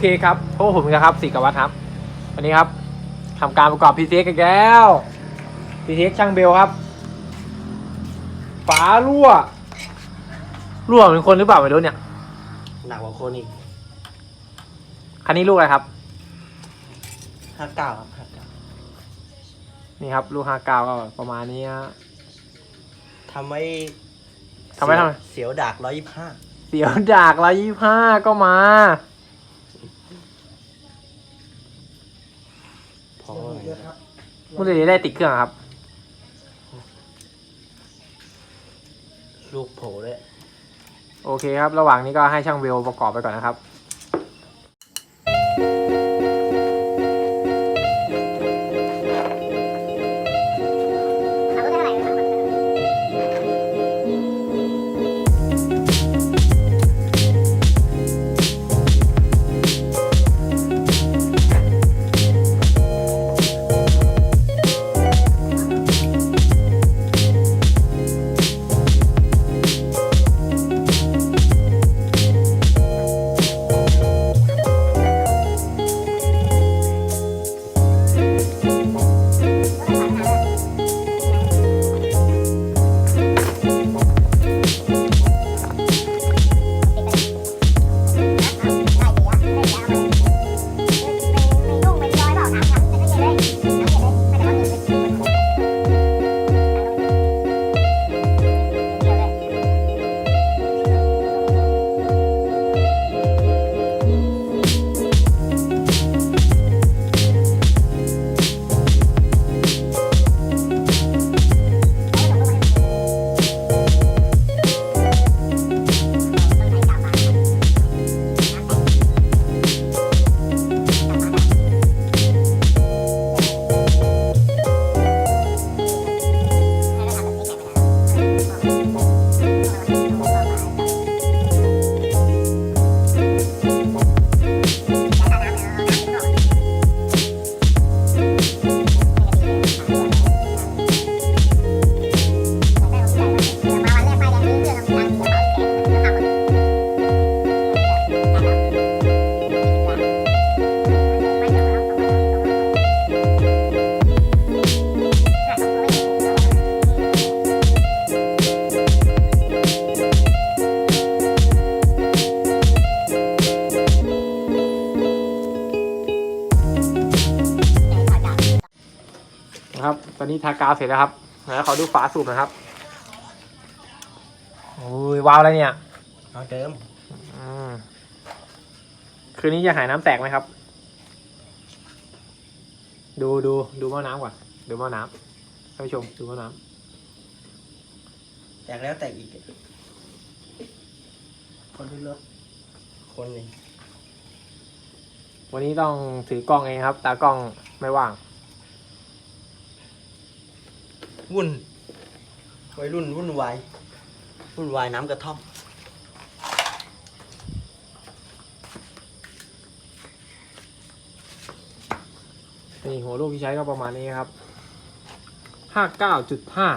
เคครับพวกผมนะครับสี่กวัตครับ วันนี้ครับทำการประกอบพีเทกันแล้วพีเทช่างเบลครับ ฝารั่ว รั่วเป็นคนหรือเปล่าไม่รู้เนี่ย หนักกว่าคนอีกคันนี้ลูกอะไรครับห้าเก้าครับห้าเก้านี่ครับ ลูกห้าเก้าก็ประมาณนี้ฮะทำไว้ทำไว้ทำไมเสียวดากร้อยยี่ห้าเสียวดากละยี่ห้าก็มา พอเมื่อไหร่ได้ติดเครื่องครับ ลูกโผล่ด้วยโอเคครับ ระหว่างนี้ก็ให้ช่างเบลประกอบไปก่อนนะครับ ตอนนี้ทากาวเสร็จแล้วครับแล้วขอดูฝาสูบหนะครับโอ้ยวาวอะไรเนี่ยเอาเดิมอืมคืนนี้จะหายน้ำแตกไหมครับ ดูดูดูหม้อน้ำก่อนดูหม้อน้ำท่านผู้ชมดูหม้อน้แตกแล้วแตกอีก คนที่รถคนหนึ่งำวันนี้ต้องถือกล้องเองครับ ตากล้องไม่ว่าง วุ่นวัยรุ่นวุ่นวายวุ่นวายน้ำกระท่อมนี่หัวลูกที่ใช้ก็ประมาณนี้ครับห้าเก้าจุดห้า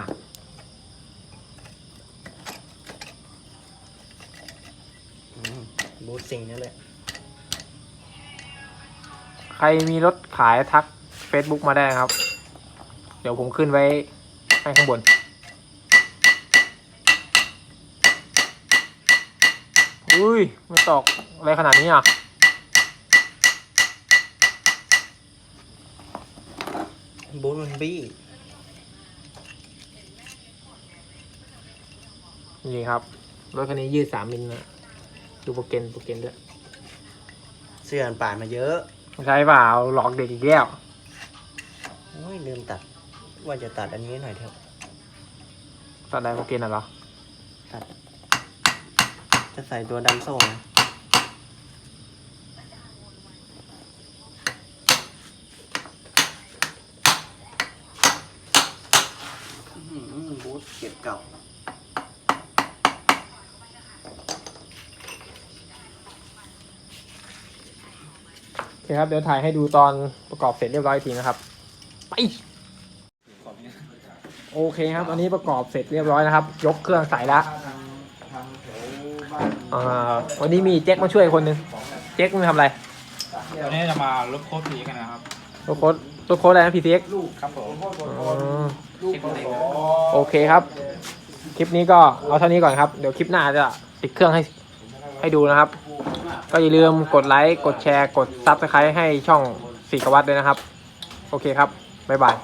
บูธสิ่งนั่นแหละ ใครมีรถขายทัก Facebook มาได้ครับ เดี๋ยวผมขึ้นไว้ ให้ข้างบน อุ้ยมันตอกอะไรขนาดนี้อะบูธมันบี้ นี่ครับ รถคันนี้ยืดสามมิลนะดูโปรเกนโปรเกนด้วย เสื้อมันป่านมาเยอะ ใช่เปล่าหลอกเด็กอีกแล้ว โอ้ยลืมตัด ว่าจะตัดอันนี้หน่อยเถอะ ตอนไหนโปรเกนอะเหรอจะใส่ตัวดันโซ่นะอื้อหือบูธเก็บเก่า โอเคครับ เดี๋ยวถ่ายให้ดูตอนประกอบเสร็จเรียบร้อยอีกทีนะครับ ไป โอเคครับตอนนี้ประกอบเสร็จเรียบร้อยนะครับ ยกเครื่องใส่แล้วอ่าวันนี้มีเจ๊กมาช่วยคนหนึ่งเจ๊กมึงทำอะไรวันนี้จะมาลบโค้ดสีกันนะครับตัวโค้ดตัวโค้ดอะไรนะ PTX ครับผมอืมคลิปไหนโอเคครับ คลิปนี้ก็เอาเท่านี้ก่อนครับ เดี๋ยวคลิปหน้าจะติดเครื่องให้ให้ดูนะครับ ก็อย่าลืมกดไลค์ กดแชร์ กดซับสไครต์ให้ช่องสีกวัตด้วยนะครับ โอเคครับ บ๊ายบาย